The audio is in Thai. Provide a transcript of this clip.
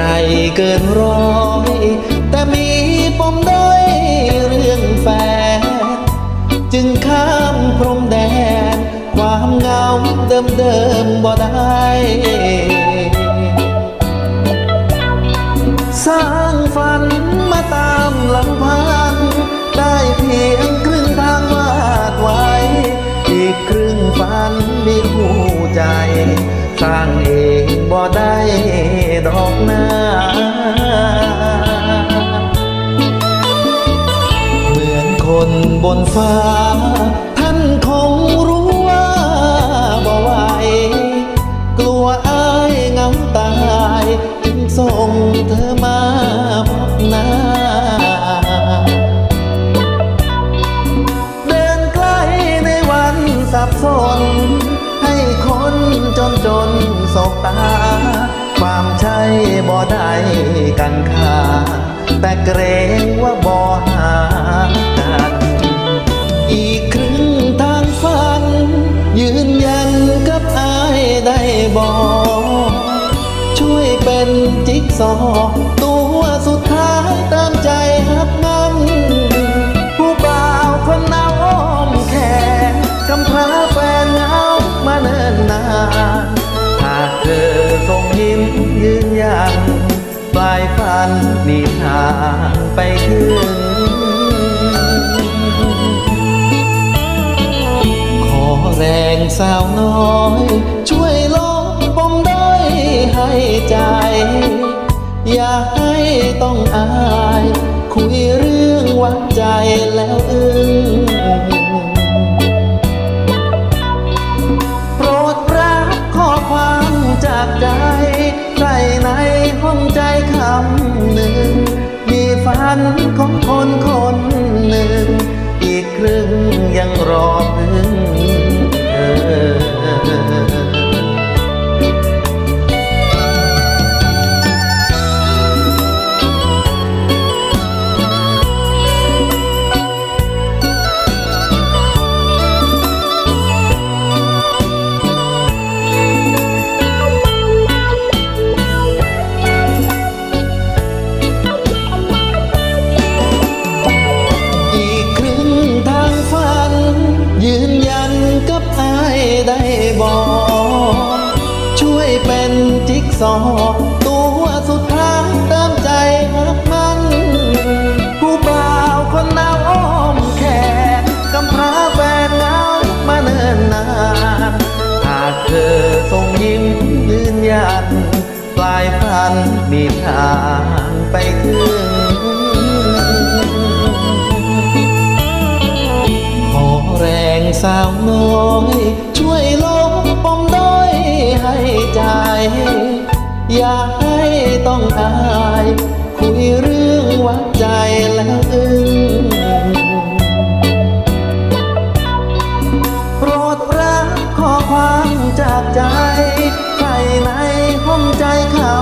ใจเกินร้อย แต่มีปมด้อยเรื่องแฟน จึงข้ามพรมแดน ความเงาเดิมเดิมบ่ได้ สร้างฝันมาตามลำพังได้เพียงครึ่งทางวาดไว้ อีกครึ่งฝันมีคู่ใจ สร้างเองบ่ได้ นสบตา ความใช่บ่ได้กันค่าแต่เกรงว่าบ่หากัน อีกครึ่งทางฝัน ยืนยันกับอายได้บอกช่วยเป็นจิ๊กซอ ปลายฝันมีทางไปถึง ขอแรงสาวน้อย ช่วยลบปมด้อยให้ใจ อย่าให้ต้องอาย คุยเรื่องวังใจแล้วอึ้ง คน บอกช่วยเป็นจิ๊กซอว์ตัวสุดท้ายตามใจหักมัน ผู้บ่าวคนหน้าอ้อมแขนกำพร้าแฟนเงามาเนิ่นนานหากเธอส่งยิ้มยืนยัน ปลายฝันมีทางไปถึง งช่วยลบปมด้อยให้ใจ อย่าให้ต้องอาย คุยเรื่องวัดใจแล้วอึ้งโปรดรับข้อความจากใจ ใครในห้องใจข้า